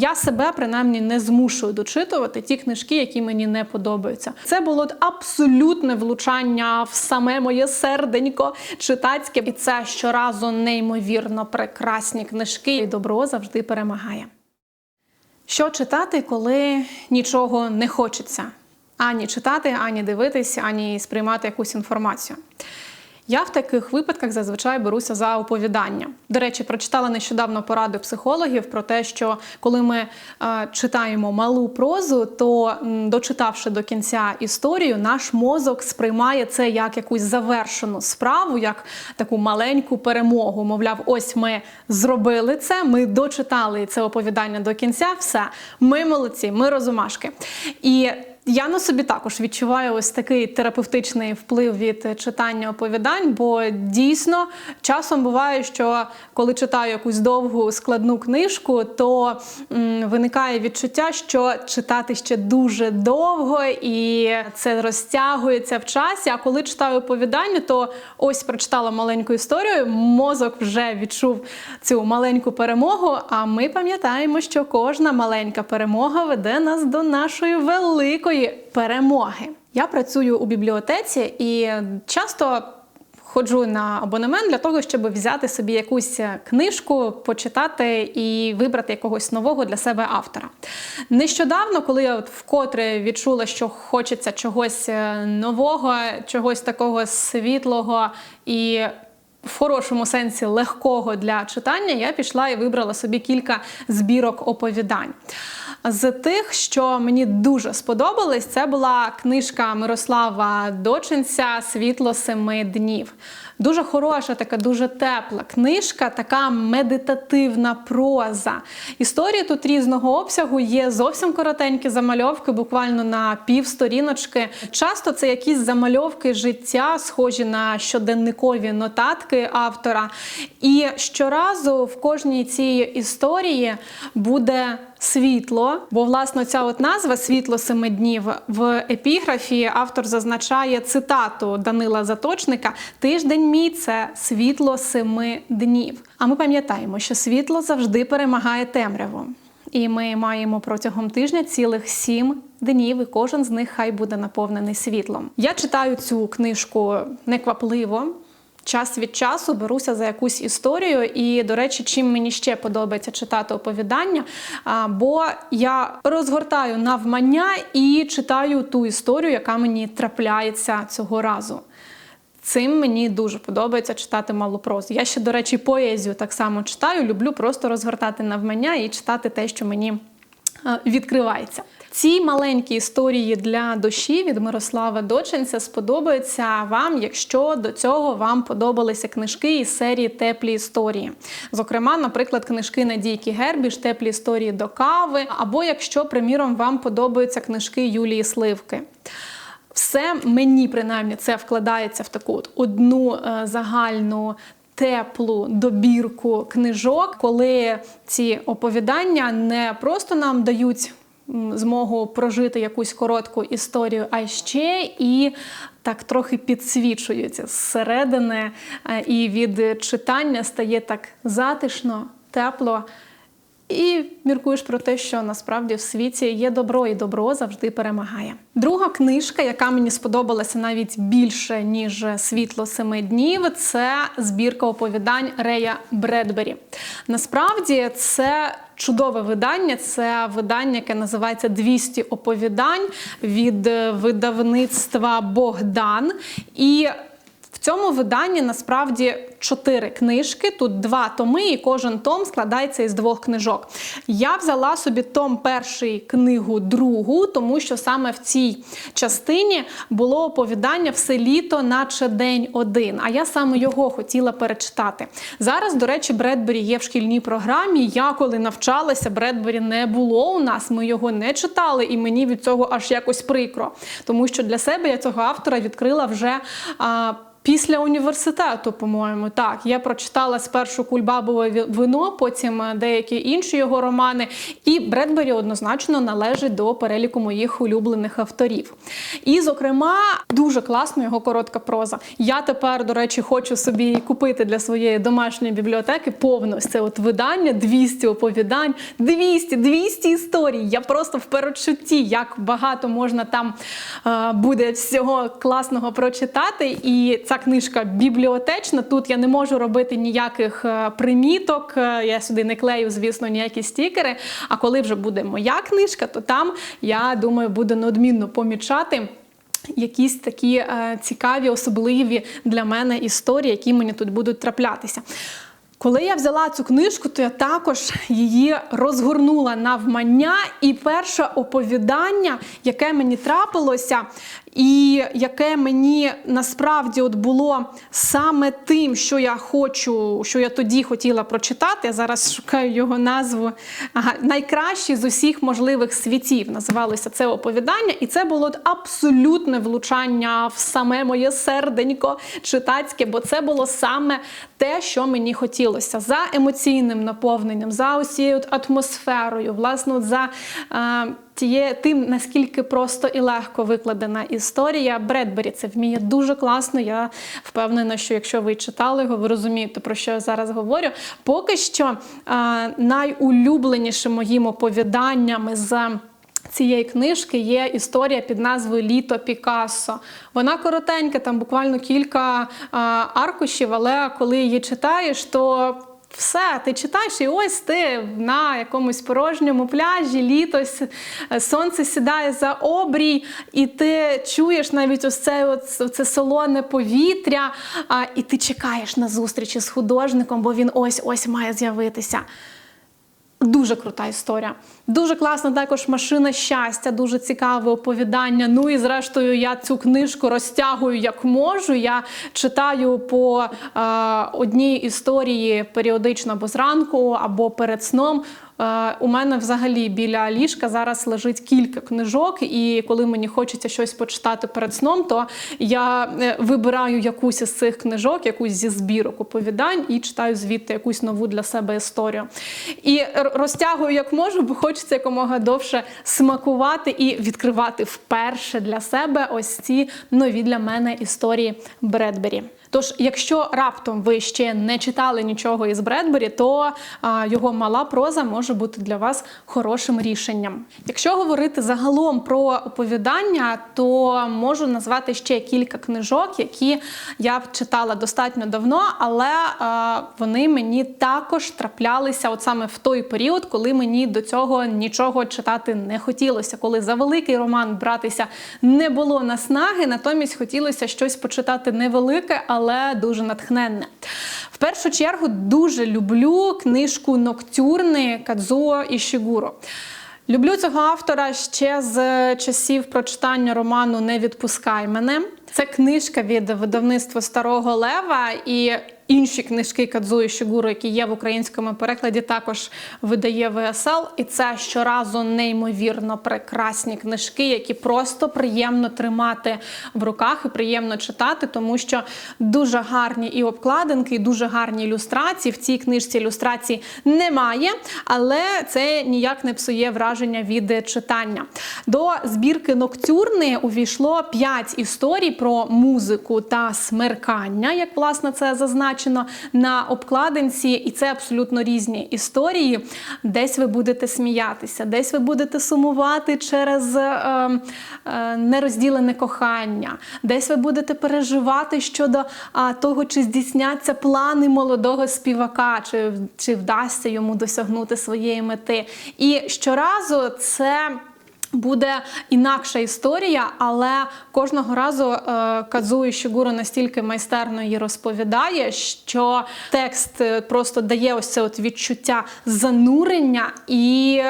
Я себе принаймні не змушую дочитувати ті книжки, які мені не подобаються. Це було абсолютне влучання в саме моє серденько читацьке, і це щоразу неймовірно прекрасні книжки. І добро завжди перемагає. Що читати, коли нічого не хочеться? Ані читати, ані дивитись, ані сприймати якусь інформацію. Я в таких випадках зазвичай беруся за оповідання. До речі, прочитала нещодавно поради психологів про те, що коли ми е, читаємо малу прозу, то дочитавши до кінця історію, наш мозок сприймає це як якусь завершену справу, як таку маленьку перемогу. Мовляв, ось ми зробили це, ми дочитали це оповідання до кінця. Все, ми молодці, ми розумашки. І я на собі також відчуваю ось такий терапевтичний вплив від читання оповідань, бо дійсно часом буває, що коли читаю якусь довгу складну книжку, то м, виникає відчуття, що читати ще дуже довго і це розтягується в часі. А коли читаю оповідання, то ось прочитала маленьку історію, мозок вже відчув цю маленьку перемогу. А ми пам'ятаємо, що кожна маленька перемога веде нас до нашої великої перемоги. Я працюю у бібліотеці і часто. Ходжу на абонемент для того, щоб взяти собі якусь книжку, почитати і вибрати якогось нового для себе автора. Нещодавно, коли я от вкотре відчула, що хочеться чогось е, нового, чогось такого світлого і в хорошому сенсі легкого для читання, я пішла і вибрала собі кілька збірок оповідань. З тих, що мені дуже сподобались, це була книжка Мирослава Дочинця Світло семи днів. Дуже хороша, така дуже тепла книжка, така медитативна проза. Історії тут різного обсягу є зовсім коротенькі замальовки, буквально на пів сторіночки. Часто це якісь замальовки життя, схожі на щоденникові нотатки автора. І щоразу в кожній цій історії буде світло, бо власне ця от назва світло семи днів в епіграфі автор зазначає цитату Данила Заточника: Тиждень мій це світло семи днів. А ми пам'ятаємо, що світло завжди перемагає темряву. І ми маємо протягом тижня цілих сім днів, і кожен з них хай буде наповнений світлом. Я читаю цю книжку неквапливо. Час від часу беруся за якусь історію, і, до речі, чим мені ще подобається читати оповідання, бо я розгортаю навмання і читаю ту історію, яка мені трапляється цього разу. Цим мені дуже подобається читати малу прозу. Я ще, до речі, поезію так само читаю. Люблю просто розгортати навмання і читати те, що мені е, відкривається. Ці маленькі історії для душі від Мирослава Доченця сподобаються вам, якщо до цього вам подобалися книжки із серії Теплі історії. Зокрема, наприклад, книжки Надійки Гербіш, Теплі історії до кави, або якщо, приміром, вам подобаються книжки Юлії Сливки. Все мені принаймні це вкладається в таку от одну е, загальну. Теплу добірку книжок, коли ці оповідання не просто нам дають змогу прожити якусь коротку історію, а ще і так трохи підсвічуються зсередини, е, і від читання стає так затишно, тепло. І міркуєш про те, що насправді в світі є добро, і добро завжди перемагає. Друга книжка, яка мені сподобалася навіть більше ніж світло семи днів, це збірка оповідань Рея Бредбері. Насправді це чудове видання. Це видання, яке називається «200 оповідань від видавництва Богдан. І в цьому виданні насправді чотири книжки. Тут два томи, і кожен том складається із двох книжок. Я взяла собі том перший книгу другу, тому що саме в цій частині було оповідання все літо, наче день один. А я саме його хотіла перечитати. Зараз, до речі, Бредбері є в шкільній програмі. Я коли навчалася, Бредбері не було у нас. Ми його не читали, і мені від цього аж якось прикро, тому що для себе я цього автора відкрила вже. А, Після університету, по-моєму, так, я прочитала спершу Кульбабове вино, потім е, деякі інші його романи. І Бредбері однозначно належить до переліку моїх улюблених авторів. І, зокрема, дуже класно його коротка проза. Я тепер, до речі, хочу собі купити для своєї домашньої бібліотеки повне це от видання, 200 оповідань, 200, 200 історій. Я просто в передчутті, як багато можна там е, буде всього класного прочитати. І ця книжка бібліотечна. Тут я не можу робити ніяких е, приміток. е, Я сюди не клею, звісно, ніякі стікери. А коли вже буде моя книжка, то там я думаю, буду неодмінно помічати. Якісь такі е, цікаві, особливі для мене історії, які мені тут будуть траплятися. Коли я взяла цю книжку, то я також її розгорнула навмання. І перше оповідання, яке мені трапилося, і яке мені насправді от було саме тим, що я хочу, що я тоді хотіла прочитати. Я зараз шукаю його назву. Ага, з усіх можливих світів називалося це оповідання, і це було абсолютне влучання в саме моє серденько читацьке, бо це було саме те, що мені хотілося за емоційним наповненням, за усією атмосферою, власне, за. Е, Тіє тим, наскільки просто і легко викладена історія. Бредбері це вміє дуже класно. Я впевнена, що якщо ви читали його, ви розумієте, про що я зараз говорю. Поки що е, найулюбленішим моїм оповіданням з цієї книжки є історія під назвою Літо Пікассо. Вона коротенька, там буквально кілька а, аркушів, але коли її читаєш, то все, ти читаєш, і ось ти на якомусь порожньому пляжі, літо, сонце сідає за обрій, і ти чуєш навіть ось це, ось це солоне повітря, і ти чекаєш на зустрічі з художником, бо він ось ось має з'явитися. Дуже крута історія. Дуже класна також машина щастя, дуже цікаве оповідання. Ну і зрештою, я цю книжку розтягую як можу. Я читаю по е, одній історії періодично або зранку, або перед сном. Е, У мене взагалі біля ліжка зараз лежить кілька книжок, і коли мені хочеться щось почитати перед сном, то я е, вибираю якусь із цих книжок, якусь зі збірок оповідань і читаю звідти якусь нову для себе історію. І розтягую як можу, бо хочеться якомога довше смакувати і відкривати вперше для себе ось ці нові для мене історії Бредбері. Тож, якщо раптом ви ще не читали нічого із Бредбері, то його мала проза може бути для вас хорошим рішенням. Якщо говорити загалом про оповідання, то можу назвати ще кілька книжок, які я читала достатньо давно, але вони мені також траплялися от саме в той період, коли мені до цього нічого читати не хотілося, коли за великий роман братися не було наснаги, натомість хотілося щось почитати невелике, але дуже натхненне. В першу чергу дуже люблю книжку Ноктюрни Кадзуо Ішігуро. Люблю цього автора ще з часів прочитання роману Не відпускай мене. Це книжка від видавництва Старого Лева і інші книжки Кадзуї Шігуру, які є в українському перекладі, також видає ВСЛ. І це щоразу неймовірно прекрасні книжки, які просто приємно тримати в руках і приємно читати, тому що дуже гарні і обкладинки, і дуже гарні ілюстрації. В цій книжці ілюстрацій немає, але це ніяк не псує враження від читання. До збірки Ноктюрни увійшло 5 історій про музику та смеркання, як власне це зазначено на обкладинці, і це абсолютно різні історії. Десь ви будете сміятися, десь ви будете сумувати через е, е, нерозділене кохання, десь ви будете переживати щодо а, того, чи здійсняться плани молодого співака, чи, чи вдасться йому досягнути своєї мети. І щоразу це. Буде інакша історія, але кожного разу е, Кадзуї Шігуро настільки майстерно її розповідає, що текст е, просто дає ось це от відчуття занурення і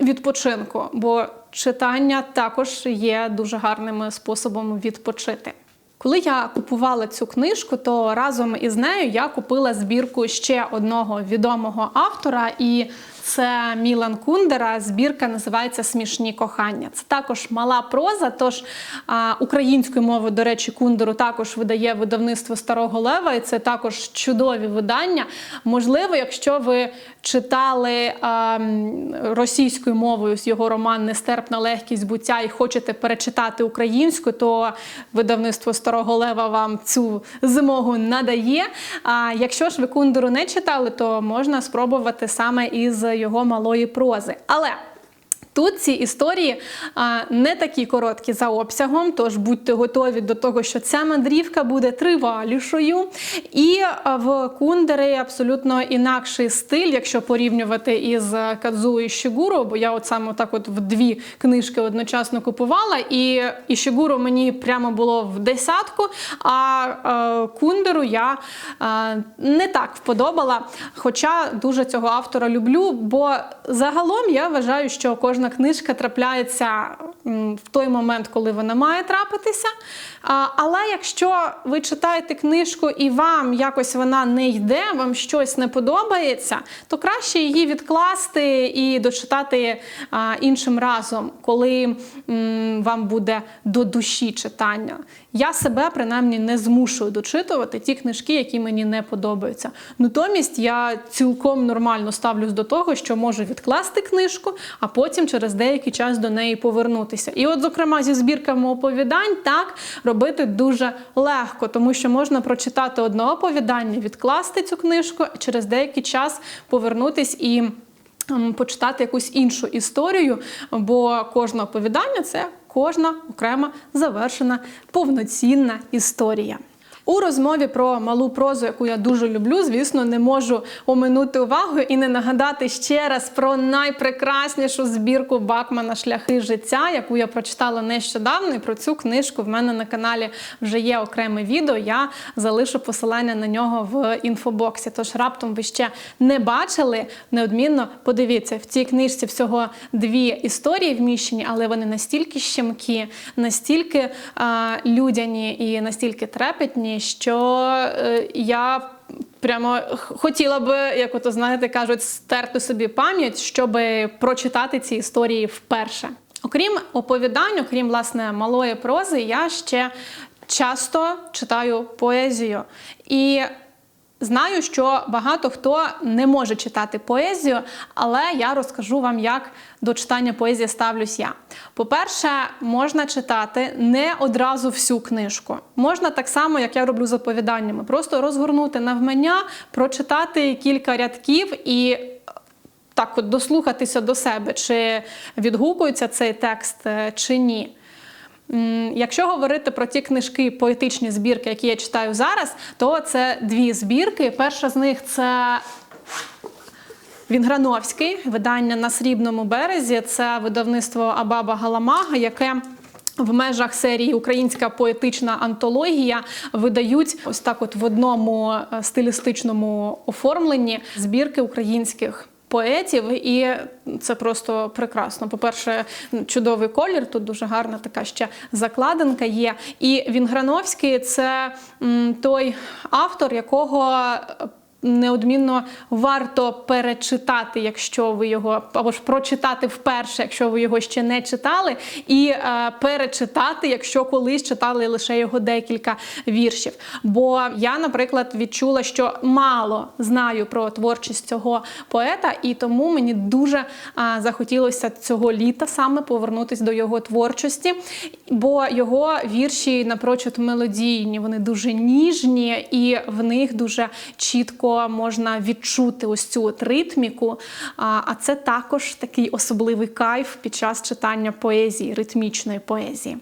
відпочинку. Бо читання також є дуже гарним способом відпочити. Коли я купувала цю книжку, то разом із нею я купила збірку ще одного відомого автора, і Це Мілан Кундера. Збірка називається Смішні кохання. Це також мала проза. Тож українською мовою, до речі, Кундеру також видає видавництво Старого Лева, і це також чудові видання. Можливо, якщо ви читали російською мовою з його роман Нестерпна легкість буття і хочете перечитати українською, то видавництво Старого Лева вам цю змогу надає. А якщо ж ви Кундеру не читали, то можна спробувати саме із його малої прози. Але Тут ці історії а, не такі короткі за обсягом, тож будьте готові до того, що ця мандрівка буде тривалішою. І в Кундери абсолютно інакший стиль, якщо порівнювати із Кадзу і Шігуру, бо я от саме так от в дві книжки одночасно купувала, і Ішігуру мені прямо було в десятку, а е, Кундеру я е, не так вподобала. Хоча дуже цього автора люблю, бо загалом я вважаю, що кожна книжка трапляється в той момент, коли вона має трапитися. Але якщо ви читаєте книжку і вам якось вона не йде, вам щось не подобається, то краще її відкласти і дочитати іншим разом, коли вам буде до душі читання. Я себе принаймні не змушую дочитувати ті книжки, які мені не подобаються. Натомість я цілком нормально ставлюсь до того, що можу відкласти книжку, а потім через деякий час до неї повернутися. І, от, зокрема, зі збірками оповідань так робити дуже легко, тому що можна прочитати одне оповідання, відкласти цю книжку, через деякий час повернутись і. Почитати якусь іншу історію, бо кожне оповідання це кожна окрема завершена повноцінна історія. У розмові про малу прозу, яку я дуже люблю, звісно, не можу оминути увагу і не нагадати ще раз про найпрекраснішу збірку Бакмана Шляхи життя, яку я прочитала нещодавно. І про цю книжку в мене на каналі вже є окреме відео. Я залишу посилання на нього в інфобоксі. Тож раптом ви ще не бачили, неодмінно подивіться в цій книжці всього дві історії вміщені, але вони настільки щемкі, настільки а, людяні і настільки трепетні, що е, я. Прямо хотіла би, як ото знаєте, кажуть, стерти собі пам'ять, щоб прочитати ці історії вперше. Окрім оповідань, окрім власне малої прози, я ще часто читаю поезію. І Знаю, що багато хто не може читати поезію, але я розкажу вам, як до читання поезії ставлюсь я. По-перше, можна читати не одразу всю книжку. Можна так само, як я роблю з оповіданнями, просто розгорнути навмання, прочитати кілька рядків і так от дослухатися до себе, чи відгукується цей текст, е, чи ні. Якщо говорити про ті книжки, поетичні збірки, які я читаю зараз, то це дві збірки. Перша з них це Вінграновський, видання на срібному березі. Це видавництво Абаба Галамага, яке в межах серії Українська поетична антологія видають ось так, от в одному е, стилістичному оформленні збірки українських. Поетів, і це просто прекрасно. По-перше, чудовий колір, тут дуже гарна така ще закладинка є. І Вінграновський це той автор, якого неодмінно варто перечитати, якщо ви його або ж прочитати вперше, якщо ви його ще не читали, і е, перечитати, якщо колись читали лише його декілька віршів. Бо я, наприклад, відчула, що мало знаю про творчість цього поета, і тому мені дуже е, захотілося цього літа саме повернутися до його творчості, бо його вірші напрочуд мелодійні, вони дуже ніжні, і в них дуже чітко можна відчути ось цю от ритміку. А це також такий особливий кайф під час читання поезії, ритмічної поезії.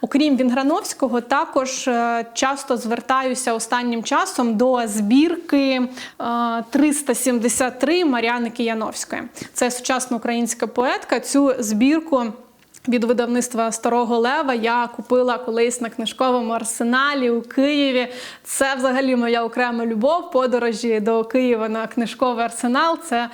Окрім Вінграновського, також е, часто звертаюся останнім часом до збірки е, 373 Мар'яни Кияновської. Це сучасна українська поетка. Цю збірку. Від видавництва Старого Лева я купила колись на книжковому арсеналі у Києві. Це взагалі моя окрема любов. Подорожі до Києва на книжковий арсенал. Це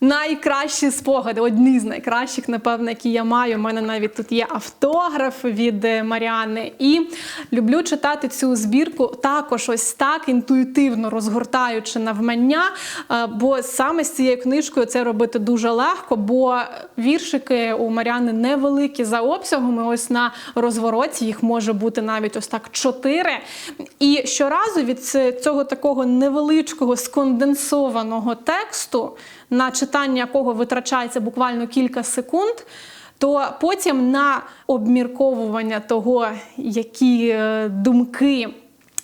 Найкращі спогади, одні з найкращих, напевно, які я маю. У мене навіть тут є автограф від е, Маріани. І люблю читати цю збірку також ось так інтуїтивно розгортаючи навмання. е, Бо саме з цією книжкою це робити дуже легко, бо віршики у Маріани невеликі за обсягом. Ось на розвороті їх може бути навіть ось так чотири. І щоразу від цього такого невеличкого сконденсованого тексту, на читання якого витрачається буквально кілька секунд. То потім на обмірковування того, які е, думки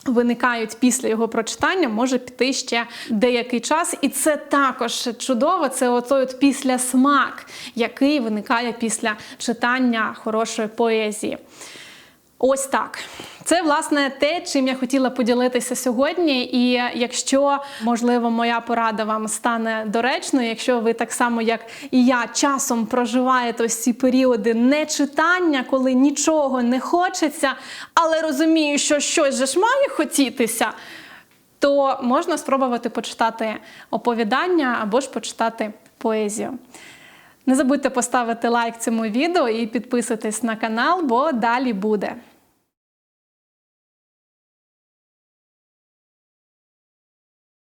виникають після його прочитання, може піти ще деякий час. І це також чудово. Це отой от післясмак, який виникає після читання хорошої поезії. Ось так. Це власне те, чим я хотіла поділитися сьогодні. І якщо можливо моя порада вам стане доречною, якщо ви так само, як і я, часом проживаєте ось ці періоди нечитання, коли нічого не хочеться, але розумію, що щось же ж має хотітися, то можна спробувати почитати оповідання або ж почитати поезію. Не забудьте поставити лайк цьому відео і підписуйтесь на канал, бо далі буде.